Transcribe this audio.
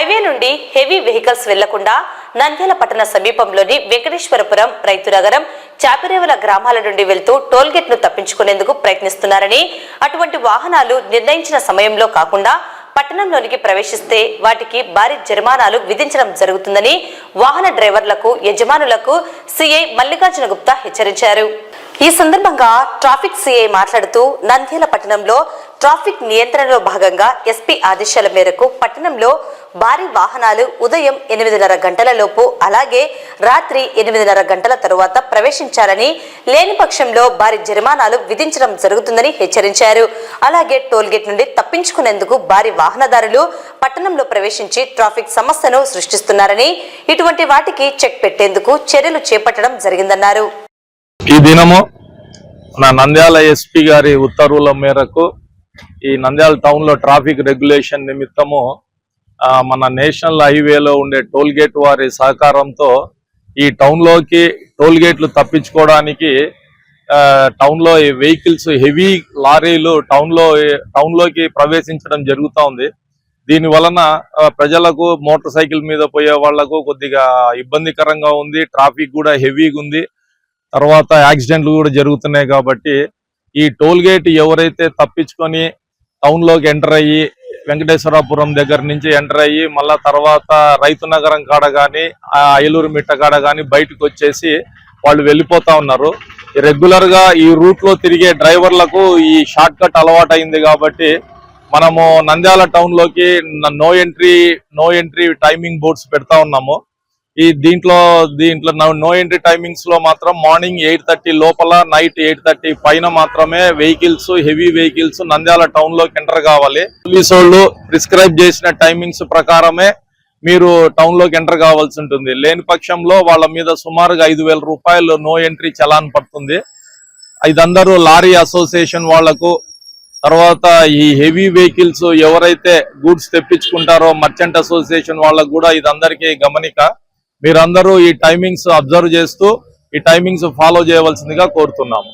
Highway నుండి heavy vehicles వెళ్ళకుండా నంద్యాల పట్టణ సమీపంలోని వెంకటేశ్వరపురం రైతునగరం చాపిరేవల గ్రామాల నుండి వెళ్తూ టోల్గేట్ను తప్పించుకునేందుకు ప్రయత్నిస్తున్నారని అటువంటి వాహనాలు నిర్ణయించిన సమయంలో కాకుండా పట్టణంలోనికి ప్రవేశిస్తే వాటికి భారీ జరిమానాలు విధించడం జరుగుతుందని వాహన డ్రైవర్లకు యజమానులకు సిఐ మల్లికార్జున గుప్తా హెచ్చరించారు. ఈ సందర్భంగా ట్రాఫిక్ సిఐ మాట్లాడుతూ నంద్యాల పట్టణంలో ట్రాఫిక్ నియంత్రణలో భాగంగా ఎస్పీ ఆదేశాల మేరకు పట్టణంలో భారీ వాహనాలు ఉదయం ఎనిమిదిన్నర గంటలలోపు అలాగే రాత్రి ఎనిమిదిన్నర గంటల తరువాత ప్రవేశించాలని లేని పక్షంలో భారీ జరిమానాలు విధించడం జరుగుతుందని హెచ్చరించారు. అలాగే టోల్గేట్ నుండి తప్పించుకునేందుకు భారీ వాహనదారులు పట్టణంలో ప్రవేశించి ట్రాఫిక్ సమస్యను సృష్టిస్తున్నారని ఇటువంటి వాటికి చెక్ పెట్టేందుకు చర్యలు చేపట్టడం జరిగిందన్నారు. ఈ దినము నా నంద్యాల ఎస్పీ గారి ఉత్తర్వుల మేరకు ఈ నంద్యాల టౌన్లో ట్రాఫిక్ రెగ్యులేషన్ నిమిత్తము ఆ, మన నేషనల్ హైవేలో ఉండే టోల్ గేట్ వారి సహకారంతో ఈ టౌన్లోకి టోల్ గేట్లు తప్పించుకోవడానికి ఆ, టౌన్లో వెహికల్స్ హెవీ లారీలు టౌన్లో టౌన్లోకి ప్రవేశించడం జరుగుతూ ఉంది. దీని వలన ప్రజలకు మోటార్ సైకిల్ మీద పోయే వాళ్ళకు కొద్దిగా ఇబ్బందికరంగా ఉంది. ట్రాఫిక్ కూడా హెవీగా ఉంది. తర్వాత యాక్సిడెంట్లు కూడా జరుగుతున్నాయి కాబట్టి ఈ టోల్ గేట్ ఎవరైతే తప్పించుకొని టౌన్లోకి ఎంటర్ అయ్యి వెంకటేశ్వరాపురం దగ్గర నుంచి ఎంటర్ అయ్యి మళ్ళా తర్వాత రైతు నగరం కాడ కానీ ఆ మిట్ట కాడ కానీ బయటకు వచ్చేసి వాళ్ళు వెళ్ళిపోతా ఉన్నారు. రెగ్యులర్గా ఈ రూట్లో తిరిగే డ్రైవర్లకు ఈ షార్ట్ కట్ అలవాటు అయింది కాబట్టి మనము Nandyal టౌన్లోకి no entry no entry timing boards పెడతా ఉన్నాము. ఈ దీంట్లో దీంట్లో నో ఎంట్రీ టైమింగ్స్లో మాత్రం మార్నింగ్ ఎయిట్ థర్టీ లోపల నైట్ ఎయిట్ థర్టీ పైన మాత్రమే వెహికల్స్ హెవీ వెహికల్స్ నంద్యాల టౌన్లోకి ఎంటర్ కావాలి. పోలీసు వాళ్ళు ప్రిస్క్రైబ్ చేసిన టైమింగ్స్ ప్రకారమే మీరు టౌన్లోకి ఎంటర్ కావాల్సి ఉంటుంది. లేని పక్షంలో వాళ్ళ మీద సుమారుగా ఐదు వేల రూపాయలు నో ఎంట్రీ చలాన్ పడుతుంది. ఇదందరూ లారీ అసోసియేషన్ వాళ్ళకు తర్వాత ఈ హెవీ వెహికల్స్ ఎవరైతే గూడ్స్ తెప్పించుకుంటారో మర్చెంట్ అసోసియేషన్ వాళ్ళకు కూడా ఇదందరికీ గమనిక. మీరందరూ ఈ టైమింగ్స్ అబ్జర్వ్ చేస్తూ ఈ టైమింగ్స్ ఫాలో చేయవలసిందిగా కోరుతున్నాము.